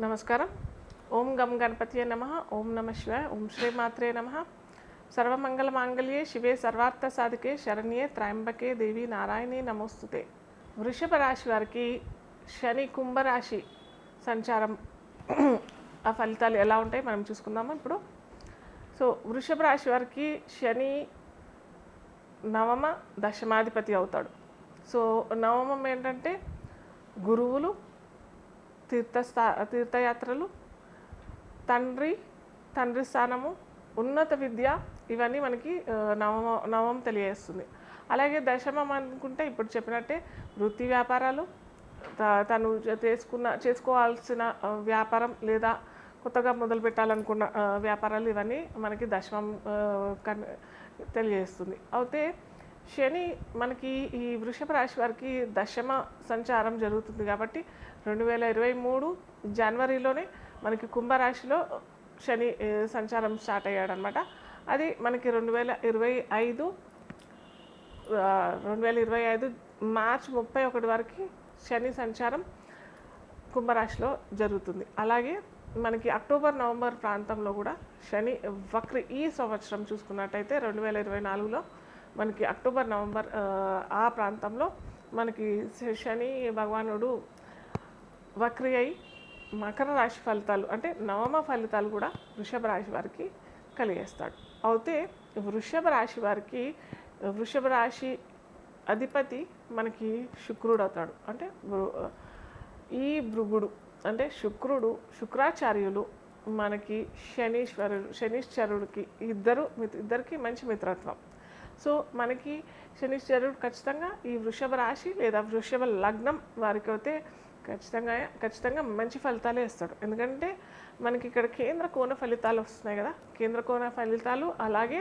నమస్కారం. ఓం గం గణపతియే నమ. ఓం నమ శివాయ. ఓం శ్రీమాత్రే నమ. సర్వమంగళ మాంగళ్యే శివే సర్వార్థ సాధికే శరణ్యే త్రయంబకే దేవి నారాయణి నమోస్తుతే. వృషభ రాశి వారికి శని కుంభరాశి సంచారం ఆ ఫలితాలు ఎలా ఉంటాయి మనం చూసుకుందాము ఇప్పుడు? సో వృషభ రాశి వారికి శని నవమ దశమాధిపతి అవుతాడు. సో నవమం ఏంటంటే గురువులు తీర్థస్థా తీర్థయాత్రలు తండ్రి తండ్రి స్థానము ఉన్నత విద్య ఇవన్నీ మనకి నవమ నవమం తెలియజేస్తుంది. అలాగే దశమం అనుకుంటే ఇప్పుడు చెప్పినట్టే వృత్తి వ్యాపారాలు త- తను చేసుకున్న చేసుకోవాల్సిన వ్యాపారం లేదా కొత్తగా మొదలు పెట్టాలనుకున్న వ్యాపారాలు ఇవన్నీ మనకి దశమం తెలియజేస్తుంది. అయితే శని మనకి ఈ వృషభ రాశి వారికి దశమ సంచారం జరుగుతుంది కాబట్టి రెండు వేల ఇరవై మూడు జనవరిలోనే మనకి కుంభరాశిలో శని సంచారం స్టార్ట్ అయ్యాడనమాట అది మనకి రెండు వేల ఇరవై ఐదు రెండు వేల ఇరవై ఐదు మార్చ్ ముప్పై ఒకటి వరకు శని సంచారం కుంభరాశిలో జరుగుతుంది. అలాగే మనకి అక్టోబర్ నవంబర్ ప్రాంతంలో కూడా శని వక్రి ఈ సంవత్సరం చూసుకున్నట్టయితే రెండు వేల ఇరవై నాలుగులో మనకి అక్టోబర్ నవంబర్ ఆ, ప్రాంతంలో మనకి శ- శని భగవానుడు వక్రి అయి మకర రాశి ఫలితాలు అంటే నవమ ఫలితాలు కూడా వృషభ రాశి వారికి కలిగేస్తాడు. అయితే వృషభ రాశి వారికి వృషభ రాశి అధిపతి మనకి శుక్రుడు అవుతాడు. అంటే ఈ భృగుడు అంటే శుక్రుడు శుక్రాచార్యులు మనకి శనీశ్వరుడు శనీశ్వరుడికి ఇద్దరు ఇద్దరికి మంచి మిత్రత్వం. సో మనకి శనిశ్చరుడు ఖచ్చితంగా ఈ వృషభ రాశి లేదా వృషభ లగ్నం వారికి అయితే ఖచ్చితంగా ఖచ్చితంగా మంచి ఫలితాలే ఇస్తాడు ఎందుకంటే మనకి ఇక్కడ కేంద్ర కోణ ఫలితాలు వస్తున్నాయి కదా. కేంద్ర కోణ ఫలితాలు అలాగే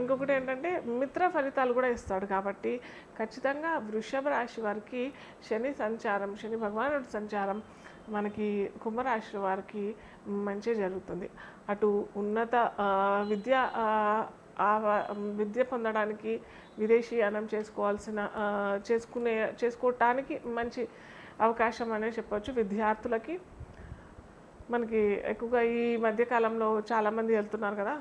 ఇంకొకటి ఏంటంటే మిత్ర ఫలితాలు కూడా ఇస్తాడు కాబట్టి ఖచ్చితంగా వృషభ రాశి వారికి శని సంచారం శని భగవానుడి సంచారం మనకి కుంభరాశి వారికి మంచి జరుగుతుంది. అటు ఉన్నత విద్య ఆ, విద్య పొందడానికి విదేశీయానం చేసుకోవాల్సిన చేసుకునే చేసుకోవటానికి మంచి అవకాశం అనే చెప్పొచ్చు విద్యార్థులకి మనకి ఎక్కువగా ఈ మధ్యకాలంలో చాలామంది వెళ్తున్నారు కదా.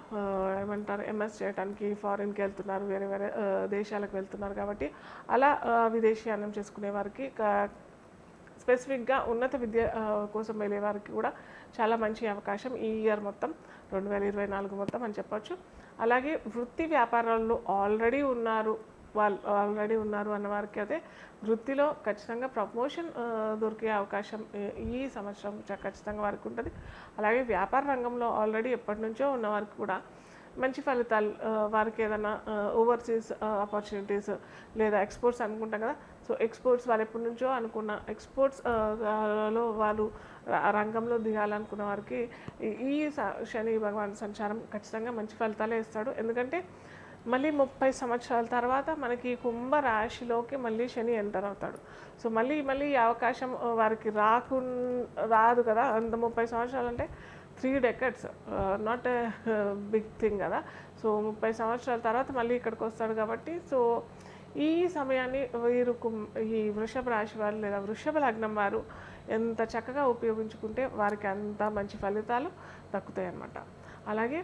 ఏమంటారు? ఎంఎస్ చేయడానికి ఫారిన్కి వెళ్తున్నారు వేరే వేరే దేశాలకు వెళ్తున్నారు కాబట్టి అలా విదేశీయానం చేసుకునే వారికి స్పెసిఫిక్గా ఉన్నత విద్య కోసం వెళ్ళే వారికి కూడా చాలా మంచి అవకాశం ఈ ఇయర్ మొత్తం రెండు వేల ఇరవై నాలుగు మొత్తం అని చెప్పొచ్చు. అలాగే వృత్తి వ్యాపారాల్లో ఆల్రెడీ ఉన్నారు వాళ్ళు ఆల్రెడీ ఉన్నారు అన్న వారికి అయితే వృత్తిలో ఖచ్చితంగా ప్రమోషన్ దొరికే అవకాశం ఈ- సంవత్సరం ఖచ్చితంగా వారికి ఉంటుంది. అలాగే వ్యాపార రంగంలో ఆల్రెడీ ఎప్పటి నుంచో ఉన్న వారికి కూడా మంచి ఫలితాలు వారికి ఏదైనా ఓవర్సీస్ ఆపర్చునిటీస్ లేదా ఎక్స్పోర్ట్స్ అనుకుంటాం కదా. సో ఎక్స్పోర్ట్స్ వాళ్ళు ఎప్పటి నుంచో అనుకున్న ఎక్స్పోర్ట్స్లో వాళ్ళు రంగంలో దిగాలనుకున్న వారికి ఈ- శని భగవాన్ సంచారం ఖచ్చితంగా మంచి ఫలితాలే ఇస్తాడు. ఎందుకంటే మళ్ళీ ముప్పై సంవత్సరాల తర్వాత మనకి కుంభ రాశిలోకి మళ్ళీ శని ఎంటర్ అవుతాడు. సో మళ్ళీ మళ్ళీ ఈ అవకాశం వారికి రాకు రాదు కదా. అంత ముప్పై సంవత్సరాలు అంటే three decades not big thing కదా. సో ముప్పై సంవత్సరాల తర్వాత మళ్ళీ ఇక్కడికి వస్తాడు కాబట్టి సో ఈ సమయాన్ని వీరు కుం- ఈ వృషభ రాశి వారు లేదా వృషభ లగ్నం వారు ఎంత చక్కగా ఉపయోగించుకుంటే వారికి అంత మంచి ఫలితాలు దక్కుతాయి అన్నమాట అలాగే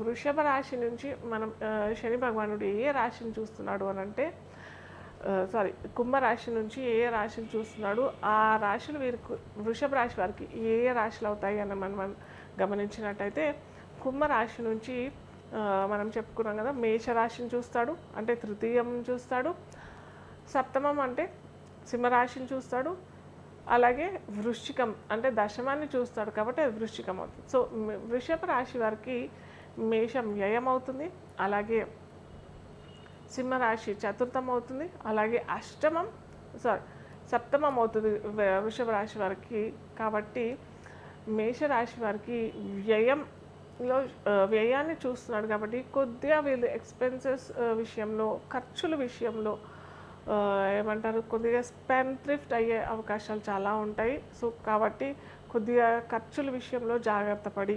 వృషభ రాశి నుంచి మనం శని భగవానుడు ఏ రాశిని చూస్తున్నాడు అని అంటే సారీ కుంభరాశి నుంచి ఏ ఏ రాశిని చూస్తున్నాడు ఆ రాశులు వీరికి వృషభ రాశి వారికి ఏ ఏ రాశులు అవుతాయి అని మనం మనం గమనించినట్టయితే కుంభరాశి నుంచి మనం చెప్పుకున్నాం కదా మేషరాశిని చూస్తాడు అంటే తృతీయం చూస్తాడు సప్తమం అంటే సింహరాశిని చూస్తాడు అలాగే వృశ్చికం అంటే దశమాన్ని చూస్తాడు కాబట్టి అది వృశ్చికం అవుతుంది సో వృషభ రాశి వారికి మేషం వ్యయం అవుతుంది అలాగే సింహరాశి చతుర్థం అవుతుంది అలాగే అష్టమం సారీ సప్తమం అవుతుంది వృషభ రాశి వారికి కాబట్టి మేషరాశి వారికి వ్యయంలో వ్యయాన్ని చూస్తున్నాడు కాబట్టి కొద్దిగా వీళ్ళు ఎక్స్పెన్సెస్ విషయంలో ఖర్చుల విషయంలో ఏమంటారు కొద్దిగా స్పెన్ థ్రిఫ్ట్ అయ్యే అవకాశాలు చాలా ఉంటాయి. సో కాబట్టి కొద్దిగా ఖర్చుల విషయంలో జాగ్రత్త పడి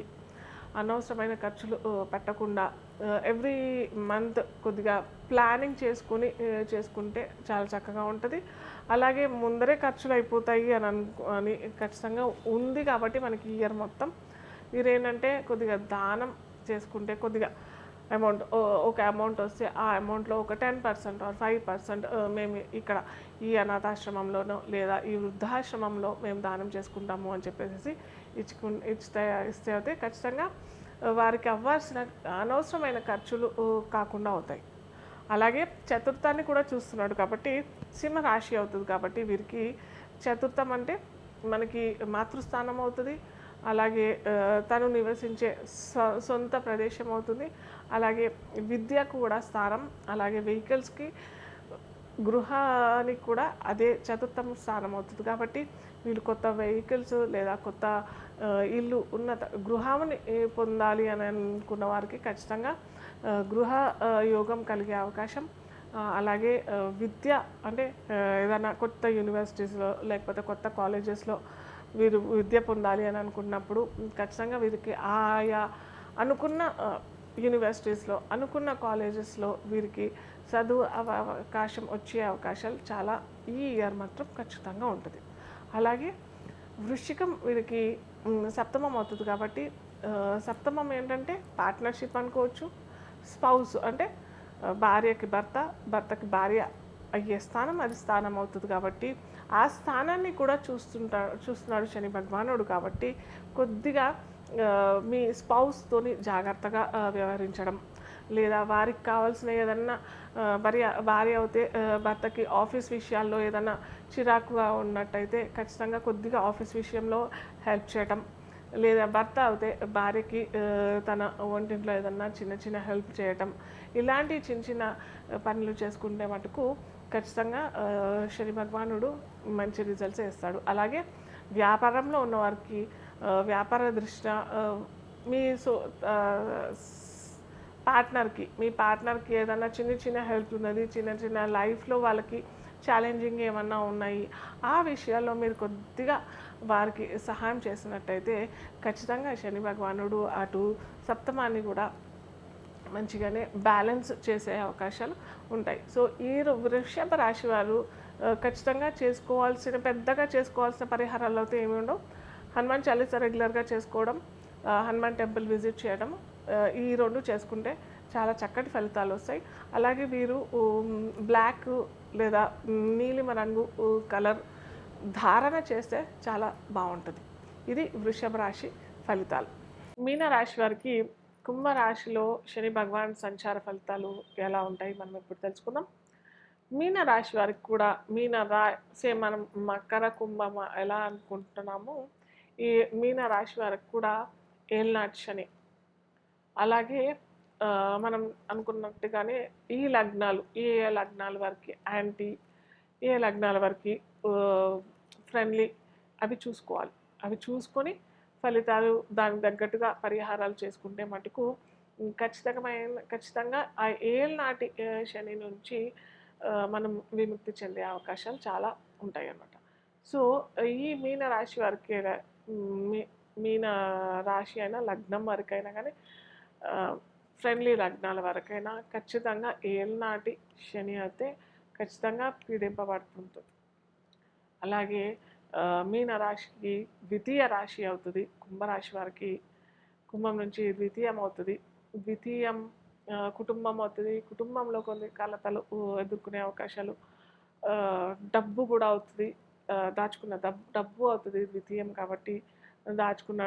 అనవసరమైన ఖర్చులు పెట్టకుండా ఎవ్రీ మంత్ కొద్దిగా ప్లానింగ్ చేసుకుని చేసుకుంటే చాలా చక్కగా ఉంటుంది. అలాగే ముందరే ఖర్చులు అయిపోతాయి అని అనుకో అని ఖచ్చితంగా ఉంది కాబట్టి మనకి ఇయర్ మొత్తం. మీరేంటంటే కొద్దిగా దానం చేసుకుంటే కొద్దిగా అమౌంట్ ఒక అమౌంట్ వస్తే ఆ అమౌంట్లో ఒక ten percent or five percent మేము ఇక్కడ ఈ అనాథాశ్రమంలోనో లేదా ఈ వృద్ధాశ్రమంలో మేము దానం చేసుకుంటాము అని చెప్పేసి ఇచ్చుకు ఇస్తే ఇస్తే అయితే ఖచ్చితంగా వారికి అవ్వాల్సిన అనవసరమైన ఖర్చులు కాకుండా అవుతాయి. అలాగే చతుర్థాన్ని కూడా చూస్తున్నాడు కాబట్టి సింహ రాశి అవుతుంది కాబట్టి వీరికి చతుర్థం అంటే మనకి మాతృస్థానం అవుతుంది. అలాగే తను నివసించే సొ- సొంత ప్రదేశం అవుతుంది. అలాగే విద్య కూడా స్థానం అలాగే వెహికల్స్కి గృహానికి కూడా అదే చతుర్థం స్థానం అవుతుంది. కాబట్టి వీళ్ళు కొత్త వెహికల్స్ లేదా కొత్త ఇల్లు ఉన్నత గృహాన్ని పొందాలి అని అనుకున్న వారికి ఖచ్చితంగా గృహ యోగం కలిగే అవకాశం. అలాగే విద్య అంటే ఏదైనా కొత్త యూనివర్సిటీస్లో లేకపోతే కొత్త కాలేజెస్లో వీరు విద్య పొందాలి అని అనుకున్నప్పుడు ఖచ్చితంగా వీరికి ఆయా అనుకున్న యూనివర్సిటీస్లో అనుకున్న కాలేజెస్లో వీరికి చదువు అవ- అవకాశం వచ్చే అవకాశాలు చాలా ఈ ఇయర్ మాత్రం ఖచ్చితంగా ఉంటుంది. అలాగే వృశ్చికం వీరికి సప్తమం అవుతుంది కాబట్టి సప్తమం ఏంటంటే పార్ట్నర్షిప్ అనుకోవచ్చు స్పౌస్ అంటే భార్యకి భర్త భర్తకి భార్య అయ్యే స్థానం అది స్థానం అవుతుంది కాబట్టి ఆ స్థానాన్ని కూడా చూస్తుంటా చూస్తున్నాడు శని భగవానుడు కాబట్టి కొద్దిగా మీ స్పౌస్తోని జాగ్రత్తగా వ్యవహరించడం. లేదా వారికి కావాల్సిన ఏదన్నా భార్య భార్య అయితే భర్తకి ఆఫీస్ విషయాల్లో ఏదన్నా చిరాకుగా ఉన్నట్టయితే ఖచ్చితంగా కొద్దిగా ఆఫీస్ విషయంలో హెల్ప్ చేయటం. లేదా భర్త అయితే భార్యకి తన వంటింట్లో ఏదన్నా చిన్న చిన్న హెల్ప్ చేయటం. ఇలాంటి చిన్న చిన్న పనులు చేసుకుంటే మటుకు ఖచ్చితంగా శని భగవానుడు మంచి రిజల్ట్స్ ఇస్తాడు. అలాగే వ్యాపారంలో ఉన్న వారికి వ్యాపార దృష్ట్యా మీ సో పార్ట్నర్కి మీ పార్ట్నర్కి ఏదైనా చిన్న చిన్న హెల్ప్ ఉన్నది చిన్న చిన్న లైఫ్లో వాళ్ళకి ఛాలెంజింగ్ ఏమన్నా ఉన్నాయి ఆ విషయాల్లో మీరు కొద్దిగా వారికి సహాయం చేసినట్టయితే ఖచ్చితంగా శని భగవానుడు అటు సప్తమాన్ని కూడా మంచిగానే బ్యాలెన్స్ చేసే అవకాశాలు ఉంటాయి. సో ఈ వృషభ రాశి వారు ఖచ్చితంగా చేసుకోవాల్సిన పెద్దగా చేసుకోవాల్సిన పరిహారాలు అయితే ఏమి ఉండవు. హనుమాన్ చాలీసా రెగ్యులర్గా చేసుకోవడం హనుమాన్ టెంపుల్ విజిట్ చేయడం ఈ రెండు చేసుకుంటే చాలా చక్కటి ఫలితాలు వస్తాయి. అలాగే వీరు బ్లాక్ లేదా నీలిమ రంగు కలర్ ధారణ చేస్తే చాలా బాగుంటుంది. ఇది వృషభ రాశి ఫలితాలు. మీన రాశి వారికి కుంభరాశిలో శని భగవాన్ సంచార ఫలితాలు ఎలా ఉంటాయి మనం ఇప్పుడు తెలుసుకుందాం. మీన రాశి వారికి కూడా మీన రా సేమ్ మనం మకర కుంభం ఎలా అనుకుంటున్నామో ఈ మీన రాశి వారికి కూడా ఏళ్ళనాటి శని. అలాగే మనం అనుకున్నట్టుగానే ఈ లగ్నాలు ఏ ఏ లగ్నాల వరకు యాంటీ ఏ లగ్నాల వరకు ఫ్రెండ్లీ అవి చూసుకోవాలి. అవి చూసుకొని ఫలితాలు దానికి తగ్గట్టుగా పరిహారాలు చేసుకుంటే మటుకు ఖచ్చితమైన ఖచ్చితంగా ఆ ఏళ్ళనాటి శని నుంచి మనం విముక్తి చెందే అవకాశాలు చాలా ఉంటాయి అన్నమాట సో ఈ మీన రాశి వరకే మీన రాశి అయినా లగ్నం వరకైనా కానీ ఫ్రెండ్లీ లగ్నాల వరకైనా ఖచ్చితంగా ఏళ్ళనాటి శని అయితే ఖచ్చితంగా పీడింపబడుతుంటుంది. అలాగే మీన రాశికి ద్వితీయ రాశి అవుతుంది. కుంభరాశి వారికి కుంభం నుంచి ద్వితీయం అవుతుంది. ద్వితీయం కుటుంబం అవుతుంది. కుటుంబంలో కొన్ని కలతలు ఎదుర్కొనే అవకాశాలు డబ్బు కూడా అవుతుంది. దాచుకున్న డబ్బు డబ్బు అవుతుంది ద్వితీయం కాబట్టి దాచుకున్న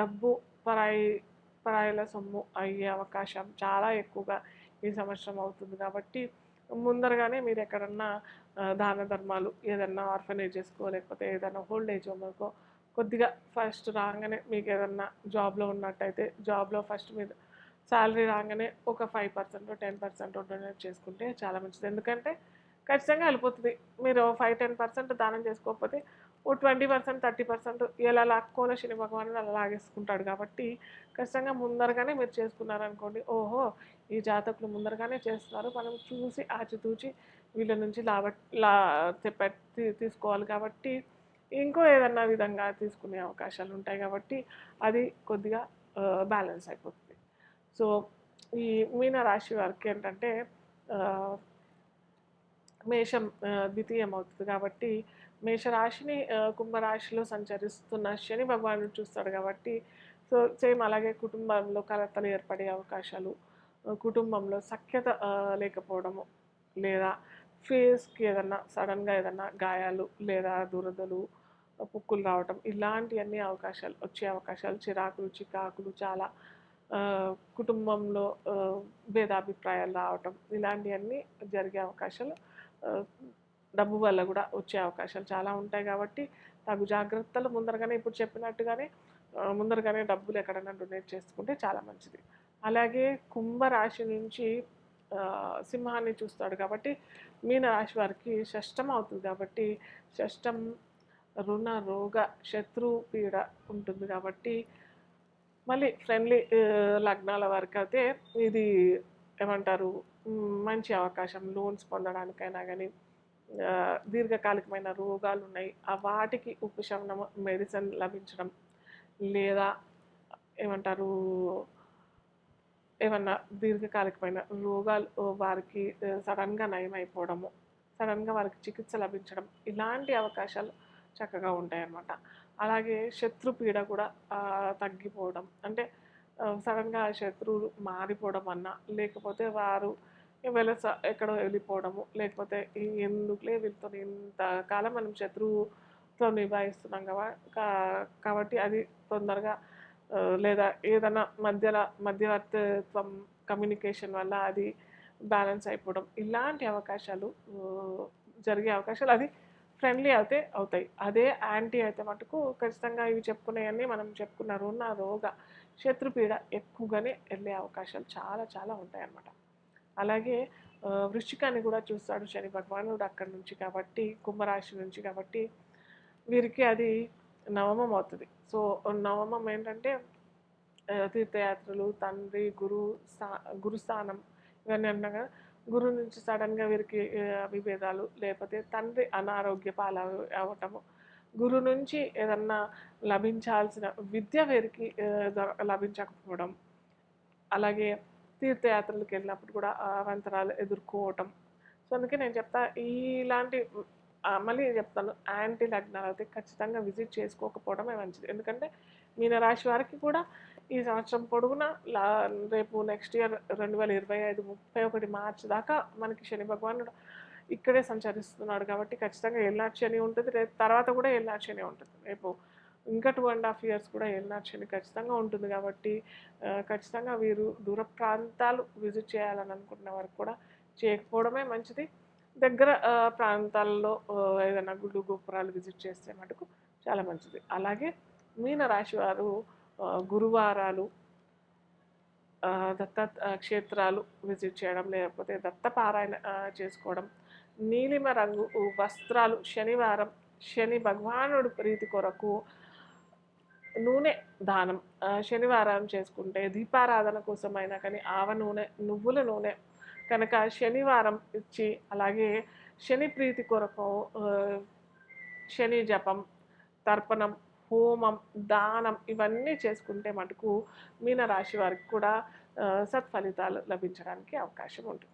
డబ్బు పరాయి పరాయిల సొమ్ము అయ్యే అవకాశం చాలా ఎక్కువగా ఈ సంవత్సరం అవుతుంది. కాబట్టి ముందరగానే మీరు ఎక్కడన్నా దాన ధర్మాలు ఏదన్నా ఆర్ఫనేజెస్కో లేకపోతే ఏదైనా ఓల్డ్ ఏజ్ హోమ్కో కొద్దిగా ఫస్ట్ రాగానే మీకు ఏదన్నా జాబ్లో ఉన్నట్టయితే జాబ్లో ఫస్ట్ మీద శాలరీ రాగానే ఒక five percent ten percent donate చేసుకుంటే చాలా మంచిది. ఎందుకంటే ఖచ్చితంగా వెళ్ళిపోతుంది. మీరు ఫైవ్ టెన్ పర్సెంట్ దానం చేసుకోకపోతే ఓ ట్వంటీ పర్సెంట్ థర్టీ పర్సెంట్ ఎలా లాక్కోలో శని భగవానుడు అలా లాగేసుకుంటాడు కాబట్టి ఖచ్చితంగా ముందరగానే మీరు చేసుకున్నారనుకోండి ఓహో ఈ జాతకులు ముందరగానే చేస్తున్నారు. మనం చూసి ఆచితూచి వీళ్ళ నుంచి లాభ లా తెప్పి తీసుకోవాలి కాబట్టి ఇంకో ఏదన్నా విధంగా తీసుకునే అవకాశాలు ఉంటాయి కాబట్టి అది కొద్దిగా బ్యాలెన్స్ అయిపోతుంది. సో ఈ మీన రాశి వారికి ఏంటంటే మేషం ద్వితీయం అవుతుంది కాబట్టి మేషరాశిని కుంభరాశిలో సంచరిస్తున్న శని భగవానుడు చూస్తాడు కాబట్టి సో సేమ్ అలాగే కుటుంబంలో కలతలు ఏర్పడే అవకాశాలు కుటుంబంలో సఖ్యత లేకపోవడము లేదా ఫేస్కి ఏదన్నా సడన్గా ఏదన్నా గాయాలు లేదా దురదలు పుక్కులు రావటం ఇలాంటివన్నీ అవకాశాలు వచ్చే అవకాశాలు చిరాకులు చికాకులు చాలా కుటుంబంలో భేదాభిప్రాయాలు రావటం ఇలాంటివన్నీ జరిగే అవకాశాలు డబ్బు వల్ల కూడా వచ్చే అవకాశాలు చాలా ఉంటాయి కాబట్టి తగు జాగ్రత్తలు ముందరగానే ఇప్పుడు చెప్పినట్టుగానే ముందరగానే డబ్బులు ఎక్కడైనా డొనేట్ చేసుకుంటే చాలా మంచిది. అలాగే కుంభరాశి నుంచి సింహాన్ని చూస్తాడు కాబట్టి మీనరాశి వారికి షష్టం అవుతుంది కాబట్టి షష్టం రుణ రోగ శత్రు పీడ ఉంటుంది కాబట్టి మళ్ళీ ఫ్రెండ్లీ లగ్నాల వరకు అయితే ఇది ఏమంటారు మంచి అవకాశం. లోన్స్ పొందడానికైనా కానీ దీర్ఘకాలికమైన రోగాలు ఉన్నాయి. ఆ వాటికి ఉపశమనం మెడిసిన్ లభించడం లేదా ఏమంటారు ఏమన్నా దీర్ఘకాలికమైన రోగాలు వారికి సడన్గా నయం అయిపోవడము సడన్గా వారికి చికిత్స లభించడం ఇలాంటి అవకాశాలు చక్కగా ఉంటాయి అన్నమాట అలాగే శత్రుపీడ కూడా తగ్గిపోవడం. అంటే సడన్గా శత్రువులు మారిపోవడం అన్నా లేకపోతే వారు వెలస ఎక్కడో వెళ్ళిపోవడము లేకపోతే ఎందుకులే వీళ్ళతో ఇంతకాలం మనం శత్రువుతో నిభాయిస్తున్నాం కదా కా- కాబట్టి అది తొందరగా లేదా ఏదైనా మధ్యల మధ్యవర్తిత్వం కమ్యూనికేషన్ వల్ల అది బ్యాలెన్స్ అయిపోవడం. ఇలాంటి అవకాశాలు జరిగే అవకాశాలు అది ఫ్రెండ్లీ అయితే అవుతాయి. అదే యాంటీ అయితే మటుకు ఖచ్చితంగా ఇవి చెప్పుకునేవన్నీ మనం చెప్పుకున్న రుణ రోగ శత్రుపీడ ఎక్కువగానే వెళ్ళే అవకాశాలు చాలా చాలా ఉంటాయి అన్నమాట అలాగే ఆ, వృశ్చికాన్ని కూడా చూస్తాడు శని భగవానుడు అక్కడి నుంచి కాబట్టి కుంభరాశి నుంచి కాబట్టి వీరికి అది నవమం అవుతుంది. సో నవమం ఏంటంటే తీర్థయాత్రలు తండ్రి గురు స్థా గురుస్థానం ఇవన్నీ అన్నాగా గురు నుంచి సడన్గా వీరికి విభేదాలు లేకపోతే తండ్రి అనారోగ్య పాల అవ్వటము గురు నుంచి ఏదన్నా లభించాల్సిన విద్య వీరికి లభించకపోవడం. అలాగే తీర్థయాత్రలకు వెళ్ళినప్పుడు కూడా అవంతరాలు ఎదుర్కోవటం. సో అందుకే నేను చెప్తా ఇలాంటి మళ్ళీ చెప్తాను యాంటీ లగ్నాలు అయితే ఖచ్చితంగా విజిట్ చేసుకోకపోవడమే మంచిది. ఎందుకంటే మీనరాశి వారికి కూడా ఈ సంవత్సరం పొడుగున లా రేపు నెక్స్ట్ ఇయర్ రెండు వేల ఇరవై ఐదు ముప్పై ఒకటి మార్చి దాకా మనకి శని భగవానుడు ఇక్కడే సంచరిస్తున్నాడు కాబట్టి ఖచ్చితంగా ఏళ్ళనాటి శని ఉంటుంది. రేపు తర్వాత కూడా ఏళ్ళనాటి శని ఉంటుంది. రేపు ఇంకా టూ అండ్ హాఫ్ ఇయర్స్ కూడా ఏళ్ళనాటి శని ఖచ్చితంగా ఉంటుంది కాబట్టి ఖచ్చితంగా వీరు దూర ప్రాంతాలు విజిట్ చేయాలని అనుకున్న వారికి కూడా చేయకపోవడమే మంచిది. దగ్గర ప్రాంతాల్లో ఏదైనా గుళ్ళు గోపురాలు విజిట్ చేస్తే మటుకు చాలా మంచిది. అలాగే మీనరాశి వారు గురువారాలు దత్త క్షేత్రాలు విజిట్ చేయడం లేకపోతే దత్తపారాయణ చేసుకోవడం నీలిమ రంగు వస్త్రాలు శనివారం శని భగవానుడు ప్రీతి కొరకు నూనె దానం శనివారం చేసుకుంటే దీపారాధన కోసమైనా కానీ ఆవ నూనె నువ్వుల నూనె కనుక శనివారం ఇచ్చి అలాగే శని ప్రీతి కొరకు శని జపం తర్పణం హోమం దానం ఇవన్నీ చేసుకుంటే మటుకు మీన రాశి వారికి కూడా సత్ఫలితాలు లభించడానికి అవకాశం ఉంటుంది.